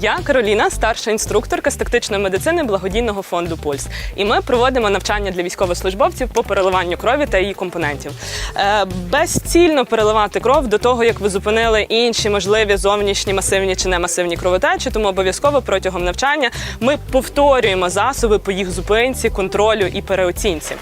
Я Кароліна, старша інструкторка з тактичної медицини благодійного фонду Пульс. І ми проводимо навчання для військовослужбовців по переливанню крові та її компонентів. Е, Безцільно переливати кров до того, як ви зупинили інші можливі зовнішні масивні чи немасивні кровотечі. Тому обов'язково протягом навчання ми повторюємо засоби по їх зупинці, контролю і переоцінці.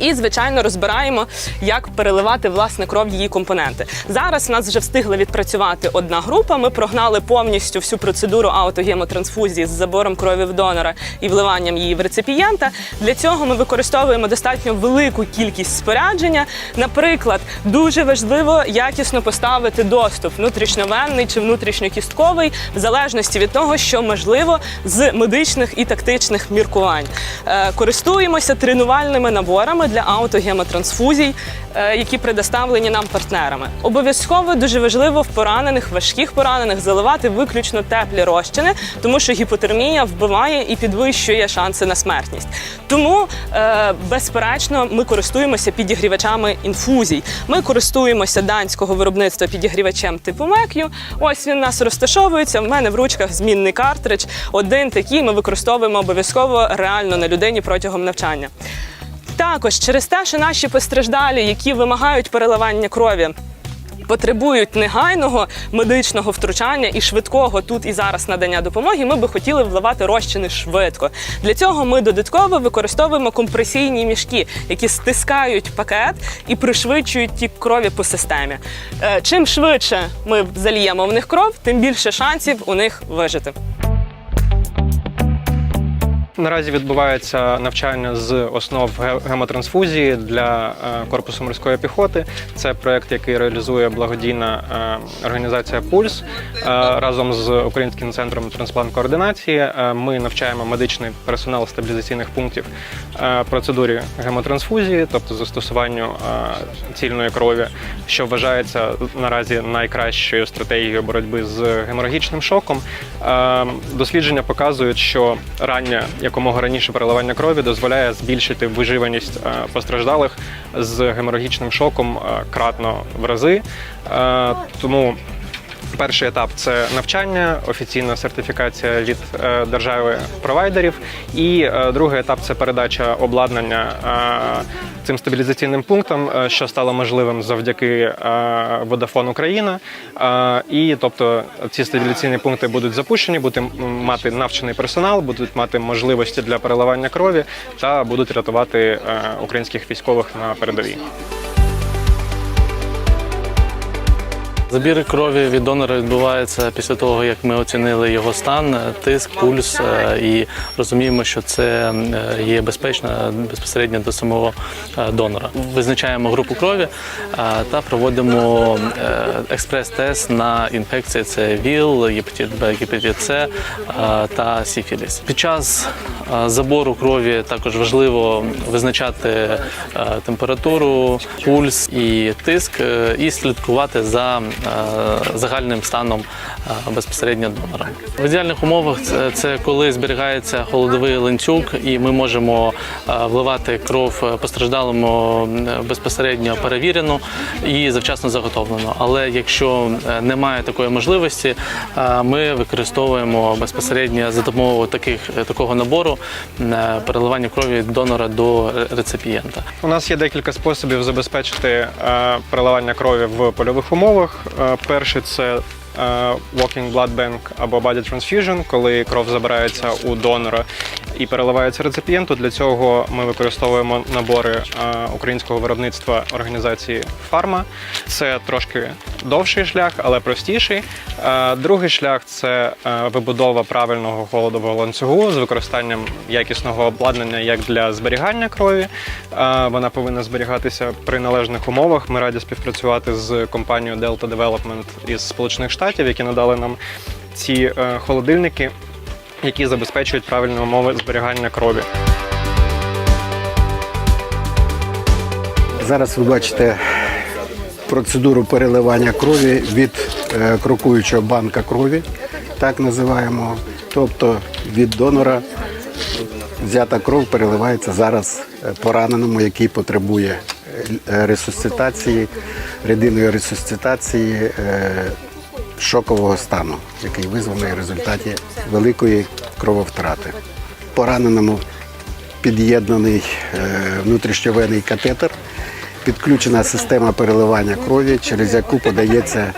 І, звичайно, розбираємо, як переливати власне кров її компоненти. Зараз в нас вже встигли відпрацювати одна група. Ми прогнали повністю всю процедуру аутогемотрансфузії з забором крові в донора і вливанням її в реципієнта. Для цього ми використовуємо достатньо велику кількість спорядження. Наприклад, дуже важливо якісно поставити доступ внутрішньовенний чи внутрішньокістковий, в залежності від того, що можливо з медичних і тактичних міркувань. Е, Користуємося тренувальними наборами для аутогемотрансфузій, е, які предоставлені нам партнерами. Обов'язково дуже важливо в поранених, важких поранених заливати виключно теплі розчини, тому що гіпотермія вбиває і підвищує шанси на смертність. Тому, е, безперечно, ми користуємося підігрівачами інфузій. Ми користуємося данського виробництва підігрівачем типу Мек'ю. Ось він у нас розташовується. В мене в ручках змінний картридж. Один такий ми використовуємо обов'язково реально на людині протягом навчання. Також через те, що наші постраждалі, які вимагають переливання крові. Потребують негайного медичного втручання і швидкого тут і зараз надання допомоги. Ми би хотіли вливати розчини швидко. Для цього ми додатково використовуємо компресійні мішки, які стискають пакет і пришвидшують тік крові по системі. Е, Чим швидше ми заліємо в них кров, тим більше шансів у них вижити. Наразі відбувається навчання з основ ге- гемотрансфузії для е, корпусу морської піхоти. Це проект, який реалізує благодійна е, організація Пульс Е, разом з Українським центром трансплант координації. Ми навчаємо медичний персонал стабілізаційних пунктів процедурі гемотрансфузії, тобто застосуванню цільної крові, що вважається наразі найкращою стратегією боротьби з геморагічним шоком. Дослідження показують, що раннє якомога раніше переливання крові дозволяє збільшити виживаність е, постраждалих з геморагічним шоком е, кратно в рази. Е, Тому Перший етап це навчання, офіційна сертифікація від е, держави провайдерів. І е, другий етап це передача обладнання е, цим стабілізаційним пунктам, що стало можливим завдяки Vodafone Україна. І тобто ці стабілізаційні пункти будуть запущені, будуть мати навчений персонал, будуть мати можливості для переливання крові та будуть рятувати українських військових на передовій. Забір крові від донора відбувається після того, як ми оцінили його стан, тиск, пульс е, і розуміємо, що це е, є безпечно безпосередньо до самого е, донора. Визначаємо групу крові та проводимо експрес-тест на інфекції: це ВІЛ, гепатит Б, гепатит С та сіфіліс. Під час забору крові також важливо визначати температуру, пульс і тиск, і слідкувати за загальним станом е, безпосередньо донора. В ідеальних умовах це, коли зберігається холодовий ланцюг, і ми можемо е, вливати кров постраждалому е, безпосередньо перевірену і завчасно заготовлено. Але якщо е, немає такої можливості, е, ми використовуємо безпосередньо за допомогою таких такого набору е, переливання крові донора до реципієнта. У нас є декілька способів забезпечити е, переливання крові в польових умовах. Е, перший це е, walking blood bank або body transfusion, коли кров забирається у донора і переливається реципієнту. Для цього ми використовуємо набори е, українського виробництва організації Фарма. Це трошки довший шлях, але простіший. Е, Другий шлях це е, вибудова правильного холодового ланцюгу з використанням якісного обладнання як для зберігання крові. Е, Вона повинна зберігатися при належних умовах. Ми раді співпрацювати з компанією Delta Development із Сполучених Штатів, які надали нам ці холодильники, які забезпечують правильні умови зберігання крові. Зараз ви бачите процедуру переливання крові від е, крокуючого банка крові, так називаємо. Тобто від донора взята кров переливається зараз е, пораненому, який потребує е, ресусцитації, рідинної ресусцитації, шокового стану, який визваний в результаті великої крововтрати. Пораненому під'єднаний внутрішньовенний катетер, підключена система переливання крові, через яку подається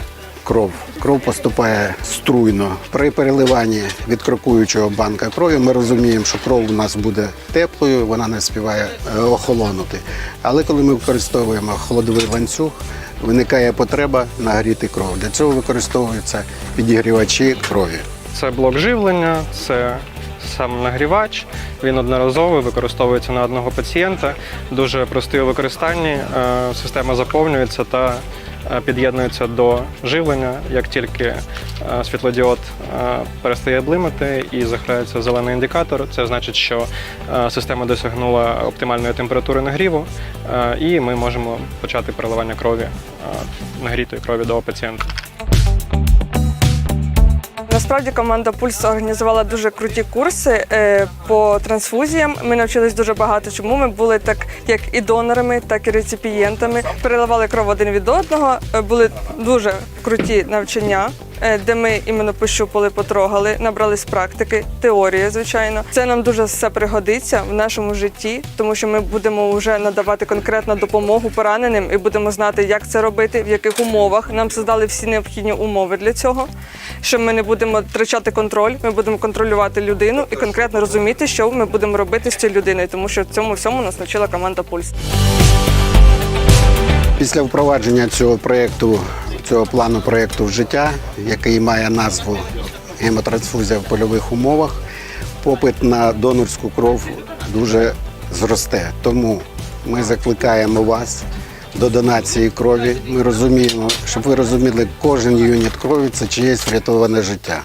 кров. Кров поступає струйно. При переливанні від крокуючого банка крові ми розуміємо, що кров у нас буде теплою, вона не співає е, охолонути. Але коли ми використовуємо холодовий ланцюг, виникає потреба нагріти кров. Для цього використовуються підігрівачі крові. Це блок живлення, це сам нагрівач. Він одноразовий, використовується на одного пацієнта. Дуже простий у використанні. Е, Система заповнюється та е, під'єднується до живлення. Як тільки е, світлодіод перестає блимати і заграється зелений індикатор, це значить, що система досягнула оптимальної температури нагріву, і ми можемо почати переливання крові, нагрітої крові до пацієнта. Насправді команда Пульс організувала дуже круті курси е, по трансфузіям. Ми навчились дуже багато. Чому ми були так як і донорами, так і реципієнтами. Переливали кров один від одного. Е, Були дуже круті навчання. Е, Де ми іменно пощупали, потрогали, набрались практики, теорії, звичайно. Це нам дуже все пригодиться в нашому житті, тому що ми будемо вже надавати конкретну допомогу пораненим і будемо знати, як це робити, в яких умовах. Нам создали всі необхідні умови для цього що ми не будемо втрачати контроль, ми будемо контролювати людину і конкретно розуміти, що ми будемо робити з цією людиною, тому що цьому всьому нас навчила команда Пульс. Після впровадження цього проєкту, цього плану проєкту в життя, який має назву гемотрансфузія в польових умовах, попит на донорську кров дуже зросте. Тому ми закликаємо вас до донації крові. Ми розуміємо, щоб ви розуміли, кожен юніт крові це чиєсь врятоване життя.